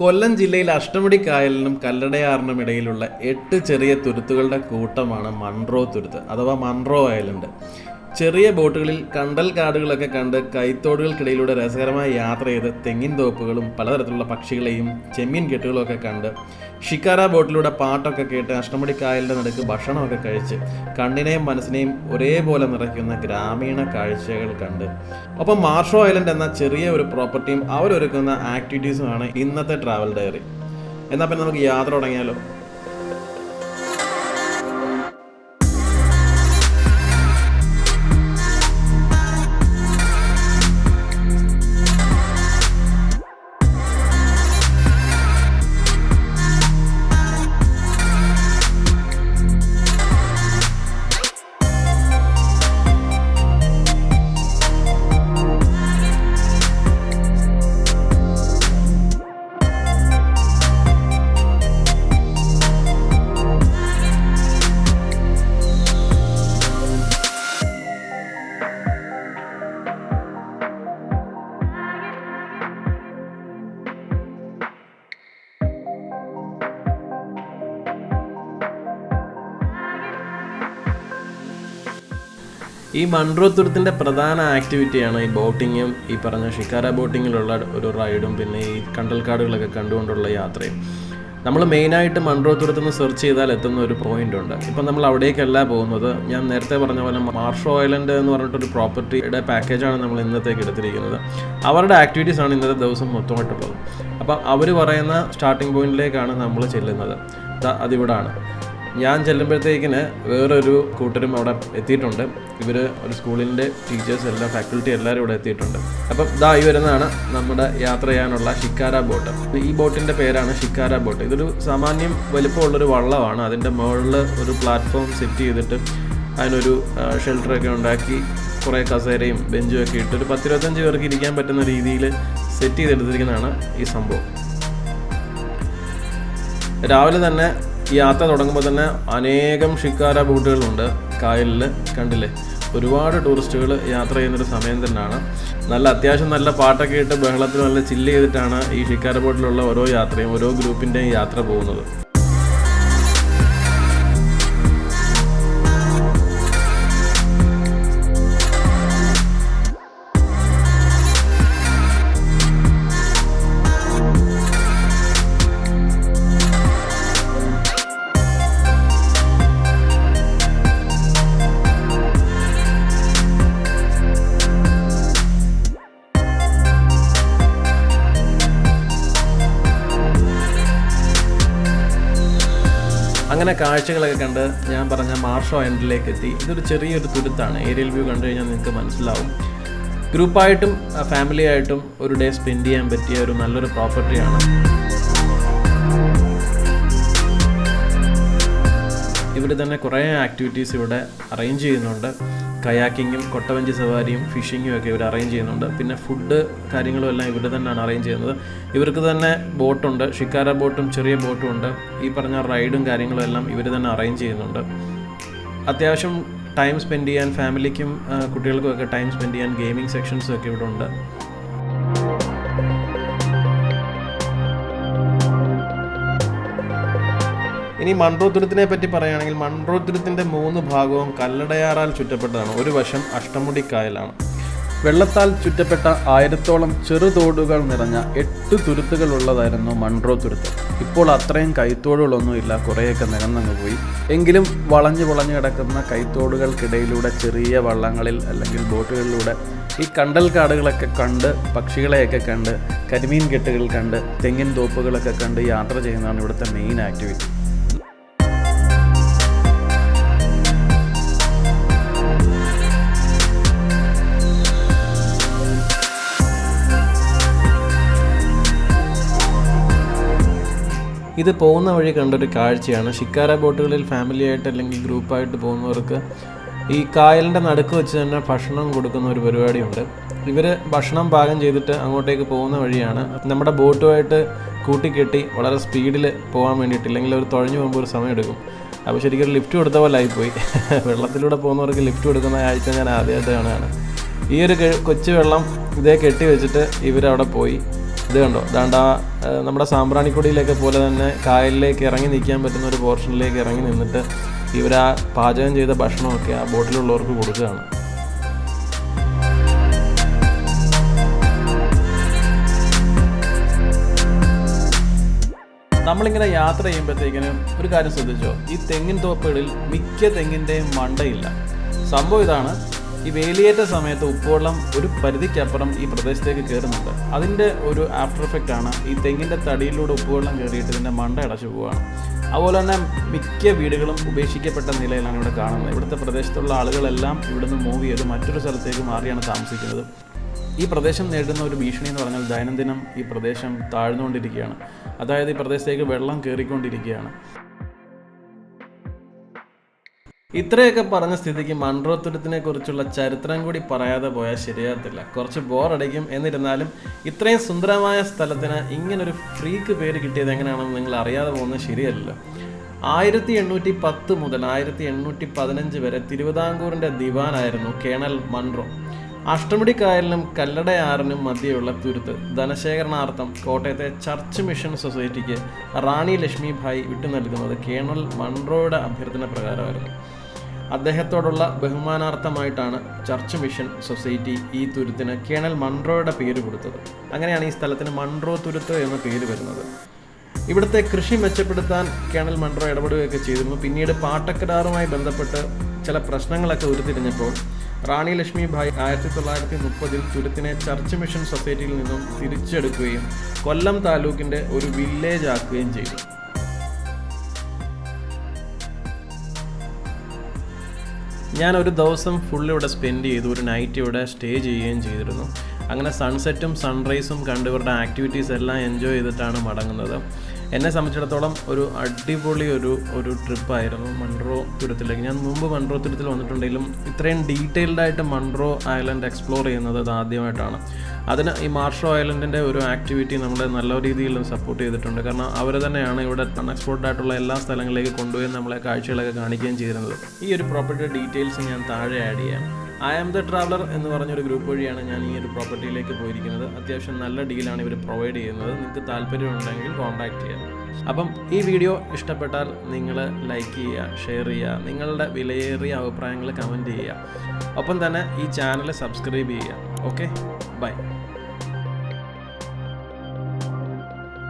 കൊല്ലം ജില്ലയിൽ അഷ്ടമുടി കായലിനും കല്ലടയാറിനും ഇടയിലുള്ള എട്ട് ചെറിയ തുരുത്തുകളുടെ കൂട്ടമാണ് മൺറോ തുരുത്ത് അഥവാ മൺറോ ഐലൻഡ് ചെറിയ ബോട്ടുകളിൽ കണ്ടൽ കാടുകളൊക്കെ കണ്ട് കൈത്തോടുകൾക്കിടയിലൂടെ രസകരമായ യാത്ര ചെയ്ത് തെങ്ങിൻ തോപ്പുകളും പലതരത്തിലുള്ള പക്ഷികളെയും ചെമ്മീൻ കെട്ടുകളും ഒക്കെ കണ്ട് ഷിക്കാര ബോട്ടിലൂടെ പാട്ടൊക്കെ കേട്ട് അഷ്ടമുടി കായലിന്റെ നടുക്ക് ഭക്ഷണമൊക്കെ കഴിച്ച് കണ്ണിനെയും മനസ്സിനെയും ഒരേപോലെ നിറയ്ക്കുന്ന ഗ്രാമീണ കാഴ്ചകൾ കണ്ട്. ഒപ്പം മാർഷോ ഐലൻഡ് എന്ന ചെറിയ ഒരു പ്രോപ്പർട്ടിയും അവരൊരുക്കുന്ന ആക്ടിവിറ്റീസുമാണ് ഇന്നത്തെ ട്രാവൽ ഡയറി. എന്നാൽ പിന്നെ നമുക്ക് യാത്ര തുടങ്ങിയാലോ? ഈ മൺറോത്തുരത്തിന്റെ തുരുത്തിന്റെ പ്രധാന ആക്ടിവിറ്റിയാണ് ഈ ബോട്ടിങ്ങും ഈ പറഞ്ഞ ഷിക്കാര ബോട്ടിങ്ങിലുള്ള ഒരു റൈഡും പിന്നെ ഈ കണ്ടൽക്കാടുകളൊക്കെ കണ്ടുകൊണ്ടുള്ള യാത്രയും. നമ്മൾ മെയിനായിട്ട് മൺട്രോ തുരുത്ത് നിന്ന് സെർച്ച് ചെയ്താൽ എത്തുന്ന ഒരു പോയിന്റ് ഉണ്ട്. ഇപ്പം നമ്മൾ അവിടേക്കല്ല പോകുന്നത്. ഞാൻ നേരത്തെ പറഞ്ഞ പോലെ മാർഷോ ഐലൻഡ് എന്ന് പറഞ്ഞിട്ടൊരു പ്രോപ്പർട്ടിയുടെ പാക്കേജാണ് നമ്മൾ ഇന്നത്തേക്ക് എടുത്തിരിക്കുന്നത്. അവരുടെ ആക്ടിവിറ്റീസ് ആണ് ഇന്നത്തെ ദിവസം മൊത്തമായിട്ടുള്ളത് അപ്പം അവർ പറയുന്ന സ്റ്റാർട്ടിംഗ് പോയിന്റിലേക്കാണ് നമ്മൾ ചെല്ലുന്നത്. അതിവിടാണ്. ഞാൻ ചെല്ലുമ്പോഴത്തേക്കിന് വേറൊരു കൂട്ടരും അവിടെ എത്തിയിട്ടുണ്ട്. ഇവർ ഒരു സ്കൂളിന്റെ ടീച്ചേഴ്സ് എല്ലാം ഫാക്കൽറ്റി എല്ലാവരും ഇവിടെ എത്തിയിട്ടുണ്ട്. അപ്പം ഇതാ ഈ വരുന്നതാണ് നമ്മുടെ യാത്ര ചെയ്യാനുള്ള ഷിക്കാര ബോട്ട്. ഈ ബോട്ടിന്റെ പേരാണ് ഷിക്കാര ബോട്ട്. ഇതൊരു സാമാന്യം വലിപ്പമുള്ളൊരു വള്ളമാണ്. അതിന്റെ മുകളിൽ ഒരു പ്ലാറ്റ്ഫോം സെറ്റ് ചെയ്തിട്ട് അതിനൊരു ഷെൽട്ടറൊക്കെ ഉണ്ടാക്കി കുറേ കസേരയും ബെഞ്ചും ഒക്കെ ഇട്ട് ഒരു പത്തിരുപത്തഞ്ച് പേർക്ക് ഇരിക്കാൻ പറ്റുന്ന രീതിയിൽ സെറ്റ് ചെയ്തെടുത്തിരിക്കുന്നതാണ് ഈ സംഭവം. രാവിലെ തന്നെ യാത്ര തുടങ്ങുമ്പോൾ തന്നെ അനേകം ഷിക്കാര ബോട്ടുകളുണ്ട് കായലിൽ കണ്ടില്ലേ? ഒരുപാട് ടൂറിസ്റ്റുകൾ യാത്ര ചെയ്യുന്നൊരു സമയം തന്നെയാണ്. നല്ല അത്യാവശ്യം നല്ല പാട്ടൊക്കെ ഇട്ട് ബഹളത്തിൽ നല്ല ചില്ല് ചെയ്തിട്ടാണ് ഈ ഷിക്കാര ബോട്ടിലുള്ള ഓരോ യാത്രയും ഓരോ ഗ്രൂപ്പിന്റെയും യാത്ര പോകുന്നത്. അങ്ങനെ കാഴ്ചകളൊക്കെ കണ്ട് ഞാൻ പറഞ്ഞ മാർഷോ എൻഡിലേക്ക് എത്തി ഇതൊരു ചെറിയൊരു തുരുത്താണ്. ഏരിയൽ വ്യൂ കണ്ടു കഴിഞ്ഞാൽ നിങ്ങൾക്ക് മനസ്സിലാവും. ഗ്രൂപ്പായിട്ടും ഫാമിലി ആയിട്ടും ഒരു ഡേ സ്പെൻഡ് ചെയ്യാൻ പറ്റിയ ഒരു നല്ലൊരു പ്രോപ്പർട്ടിയാണ് ഇവിടെ തന്നെ കുറേ ആക്ടിവിറ്റീസ് ഇവിടെ അറേഞ്ച് ചെയ്യുന്നുണ്ട്. കയാക്കിങ്ങും കൊട്ടവഞ്ചി സവാരിയും ഫിഷിങ്ങും ഒക്കെ ഇവർ അറേഞ്ച് ചെയ്യുന്നുണ്ട്. പിന്നെ ഫുഡ് കാര്യങ്ങളും എല്ലാം ഇവിടെ തന്നെയാണ് അറേഞ്ച് ചെയ്യുന്നത്. ഇവർക്ക് തന്നെ ബോട്ടുണ്ട് ഷിക്കാര ബോട്ടും ചെറിയ ബോട്ടും ഉണ്ട്. ഈ പറഞ്ഞ റൈഡും കാര്യങ്ങളും എല്ലാം ഇവർ തന്നെ അറേഞ്ച് ചെയ്യുന്നുണ്ട്. അത്യാവശ്യം ടൈം സ്പെൻഡ് ചെയ്യാൻ ഫാമിലിക്കും കുട്ടികൾക്കും ഒക്കെ ടൈം സ്പെൻഡ് ചെയ്യാൻ ഗെയിമിംഗ് സെക്ഷൻസും ഒക്കെ ഇവിടെ ഉണ്ട്. ഇനി മൺട്രോ തുരുത്തിനെ പറ്റി പറയുകയാണെങ്കിൽ മൺട്രോ തുരുത്തിന്റെ മൂന്ന് ഭാഗവും കല്ലടയാറാൽ ചുറ്റപ്പെട്ടതാണ്. ഒരു വശം അഷ്ടമുടി കായലാണ് വെള്ളത്താൽ ചുറ്റപ്പെട്ട ആയിരത്തോളം ചെറുതോടുകൾ നിറഞ്ഞ എട്ട് തുരുത്തുകൾ ഉള്ളതായിരുന്നു മൺട്രോ തുരുത്ത് ഇപ്പോൾ അത്രയും കൈത്തോടുകളൊന്നുമില്ല കുറേയൊക്കെ നികന്നങ്ങ് പോയി. എങ്കിലും വളഞ്ഞു വളഞ്ഞു കിടക്കുന്ന കൈത്തോടുകൾക്കിടയിലൂടെ ചെറിയ വള്ളങ്ങളിൽ അല്ലെങ്കിൽ ബോട്ടുകളിലൂടെ ഈ കണ്ടൽ കാടുകളൊക്കെ കണ്ട് പക്ഷികളെയൊക്കെ കണ്ട് കരിമീൻ കെട്ടുകൾ കണ്ട് തെങ്ങിൻ തോപ്പുകളൊക്കെ കണ്ട് യാത്ര ചെയ്യുന്നതാണ് ഇവിടുത്തെ മെയിൻ ആക്ടിവിറ്റി ഇത് പോകുന്ന വഴി കണ്ടൊരു കാഴ്ചയാണ്. ഷിക്കാര ബോട്ടുകളിൽ ഫാമിലിയായിട്ട് അല്ലെങ്കിൽ ഗ്രൂപ്പായിട്ട് പോകുന്നവർക്ക് ഈ കായലിന്റെ നടുക്ക് വെച്ച് തന്നെ ഭക്ഷണം കൊടുക്കുന്ന ഒരു പരിപാടിയുണ്ട്. ഇവർ ഭക്ഷണം പാകം ചെയ്തിട്ട് അങ്ങോട്ടേക്ക് പോകുന്ന വഴിയാണ്. നമ്മുടെ ബോട്ടുമായിട്ട് കൂട്ടിക്കെട്ടി വളരെ സ്പീഡിൽ പോകാൻ വേണ്ടിയിട്ട് ഇല്ലെങ്കിൽ അവർ തുഴഞ്ഞു പോകുമ്പോൾ ഒരു സമയം എടുക്കും അപ്പോൾ ശരിക്കും ഒരു ലിഫ്റ്റ് കൊടുത്ത പോലെ ആയിപ്പോയി. വെള്ളത്തിലൂടെ പോകുന്നവർക്ക് ലിഫ്റ്റ് കൊടുക്കുന്ന കാഴ്ച ഞാൻ ആദ്യമായിട്ട് കാണുകയാണ്. ഈ ഒരു കൊച്ചു വെള്ളം ഇതേ കെട്ടി വെച്ചിട്ട് ഇവരവിടെ പോയി. ഇത് കണ്ടോ? ദാണ്ട നമ്മുടെ സാമ്പ്രാണിക്കൊടിയിലൊക്കെ പോലെ തന്നെ കായലിലേക്ക് ഇറങ്ങി നിൽക്കാൻ പറ്റുന്ന ഒരു പോർഷനിലേക്ക് ഇറങ്ങി നിന്നിട്ട് ഇവർ ആ പാചകം ചെയ്ത ഭക്ഷണമൊക്കെ ആ ബോട്ടിലുള്ളവർക്ക് കൊടുക്കുകയാണ്. നമ്മളിങ്ങനെ യാത്ര ചെയ്യുമ്പോഴത്തേക്കിനും ഒരു കാര്യം ശ്രദ്ധിച്ചോ? ഈ തെങ്ങിൻ തോപ്പുകളിൽ മിക്ക തെങ്ങിന്റെയും മണ്ടയില്ല. സംഭവം ഇതാണ് ഈ വേലിയേറ്റ സമയത്ത് ഉപ്പുവെള്ളം ഒരു പരിധിക്കപ്പുറം ഈ പ്രദേശത്തേക്ക് കയറുന്നുണ്ട്. അതിന്റെ ഒരു ആഫ്റ്റർ എഫക്റ്റ് ആണ് ഈ തെങ്ങിന്റെ തടിയിലൂടെ ഉപ്പുവെള്ളം കയറിയിട്ട് ഇതിന്റെ മണ്ട അടച്ചു പോവുകയാണ്. അതുപോലെ തന്നെ മിക്ക വീടുകളും ഉപേക്ഷിക്കപ്പെട്ട നിലയിലാണ് ഇവിടെ കാണുന്നത്. ഇവിടുത്തെ പ്രദേശത്തുള്ള ആളുകളെല്ലാം ഇവിടുന്ന് മൂവ് ചെയ്ത് മറ്റൊരു സ്ഥലത്തേക്ക് മാറിയാണ് താമസിക്കുന്നത്. ഈ പ്രദേശം നേരിടുന്ന ഒരു ഭീഷണി എന്ന് പറഞ്ഞാൽ ദൈനംദിനം ഈ പ്രദേശം താഴ്ന്നുകൊണ്ടിരിക്കുകയാണ്. അതായത് ഈ പ്രദേശത്തേക്ക് വെള്ളം കയറിക്കൊണ്ടിരിക്കുകയാണ്. ഇത്രയൊക്കെ പറഞ്ഞ സ്ഥിതിക്ക് മൺറോത്തുരത്തിനെ കുറിച്ചുള്ള ചരിത്രം കൂടി പറയാതെ പോയാൽ ശരിയാകത്തില്ല. കുറച്ച് ബോറടിക്കും എന്നിരുന്നാലും ഇത്രയും സുന്ദരമായ സ്ഥലത്തിന് ഇങ്ങനൊരു ഫ്രീക്ക് പേര് കിട്ടിയത് എങ്ങനെയാണെന്ന് നിങ്ങൾ അറിയാതെ പോകുന്നത് ശരിയല്ലല്ലോ. ആയിരത്തി എണ്ണൂറ്റി പത്ത് മുതൽ ആയിരത്തി എണ്ണൂറ്റി പതിനഞ്ച് വരെ തിരുവിതാംകൂറിന്റെ ദിവാനായിരുന്നു കേണൽ മൺറോ. അഷ്ടമുടി കായലിനും കല്ലടയാറിനും മധ്യയുള്ള തുരുത്ത്. ധനശേഖരണാർത്ഥം കോട്ടയത്തെ ചർച്ച് മിഷൻ സൊസൈറ്റിക്ക് റാണി ലക്ഷ്മിഭായി വിട്ടു നൽകുന്നത് കേണൽ മൺറോയുടെ അഭ്യർത്ഥന പ്രകാരമായിരുന്നു. അദ്ദേഹത്തോടുള്ള ബഹുമാനാർത്ഥമായിട്ടാണ് ചർച്ച് മിഷൻ സൊസൈറ്റി ഈ തുരുത്തിന് കേണൽ മൺട്രോയുടെ പേര് കൊടുത്തത്. അങ്ങനെയാണ് ഈ സ്ഥലത്തിന് മൺട്രോ തുരുത്ത് എന്ന പേര് വരുന്നത്. ഇവിടുത്തെ കൃഷി മെച്ചപ്പെടുത്താൻ കേണൽ മൺട്രോ ഇടപെടുകയൊക്കെ ചെയ്തിരുന്നു. പിന്നീട് പാട്ടക്കരാറുമായി ബന്ധപ്പെട്ട് ചില പ്രശ്നങ്ങളൊക്കെ ഉരുത്തിരിഞ്ഞപ്പോൾ റാണി ലക്ഷ്മി ഭായ് ആയിരത്തി തൊള്ളായിരത്തി മുപ്പതിൽ തുരുത്തിനെ ചർച്ച് മിഷൻ സൊസൈറ്റിയിൽ നിന്നും തിരിച്ചെടുക്കുകയും കൊല്ലം താലൂക്കിന്റെ ഒരു വില്ലേജ് ആക്കുകയും ചെയ്തു. ഞാൻ ഒരു ദിവസം ഫുൾ ഇവിടെ സ്പെൻഡ് ചെയ്തു ഒരു നൈറ്റ് ഇവിടെ സ്റ്റേ ചെയ്യുകയും ചെയ്തിരുന്നു. അങ്ങനെ സൺസെറ്റും സൺറൈസും കണ്ട് ഇവരുടെ ആക്ടിവിറ്റീസ് എല്ലാം എൻജോയ് ചെയ്തിട്ടാണ് മടങ്ങുന്നത്. എന്നെ സംബന്ധിച്ചിടത്തോളം ഒരു അടിപൊളി ഒരു ഒരു ട്രിപ്പായിരുന്നു മൺട്രോ തുരത്തിലേക്ക്. ഞാൻ മുമ്പ് മൺട്രോ തുരത്തിൽ വന്നിട്ടുണ്ടെങ്കിലും ഇത്രയും ഡീറ്റെയിൽഡായിട്ട് മൺട്രോ ഐലൻഡ് എക്സ്പ്ലോർ ചെയ്യുന്നത് ആദ്യമായിട്ടാണ്. അതിന് ഈ മാർഷോ ഐലൻഡിന്റെ ഒരു ആക്ടിവിറ്റി നമ്മളെ നല്ല രീതിയിൽ സപ്പോർട്ട് ചെയ്തിട്ടുണ്ട്. കാരണം അവർ തന്നെയാണ് ഇവിടെ അൺഎക്സ്പ്ലോർഡ് ആയിട്ടുള്ള എല്ലാ സ്ഥലങ്ങളിലേക്ക് കൊണ്ടുപോയി നമ്മളെ കാഴ്ചകളൊക്കെ കാണിക്കുകയും ചെയ്തിരുന്നത്. ഈ ഒരു പ്രോപ്പർട്ടിയുടെ ഡീറ്റെയിൽസ് ഞാൻ താഴെ ആഡ് ചെയ്യാം. ഐ ആം ദ ട്രാവലർ എന്ന് പറഞ്ഞൊരു ഗ്രൂപ്പ് വഴിയാണ് ഞാൻ ഈ ഒരു പ്രോപ്പർട്ടിയിലേക്ക് പോയിരിക്കുന്നത്. അത്യാവശ്യം നല്ല ഡീലാണ് ഇവർ പ്രൊവൈഡ് ചെയ്യുന്നത്. നിങ്ങൾക്ക് താല്പര്യമുണ്ടെങ്കിൽ കോൺടാക്ട് ചെയ്യാം. അപ്പം ഈ വീഡിയോ ഇഷ്ടപ്പെട്ടാൽ നിങ്ങൾ ലൈക്ക് ചെയ്യുക ഷെയർ ചെയ്യുക നിങ്ങളുടെ വിലയേറിയ അഭിപ്രായങ്ങൾ കമന്റ് ചെയ്യുക. ഒപ്പം തന്നെ ഈ ചാനൽ സബ്സ്ക്രൈബ് ചെയ്യുക. Okay bye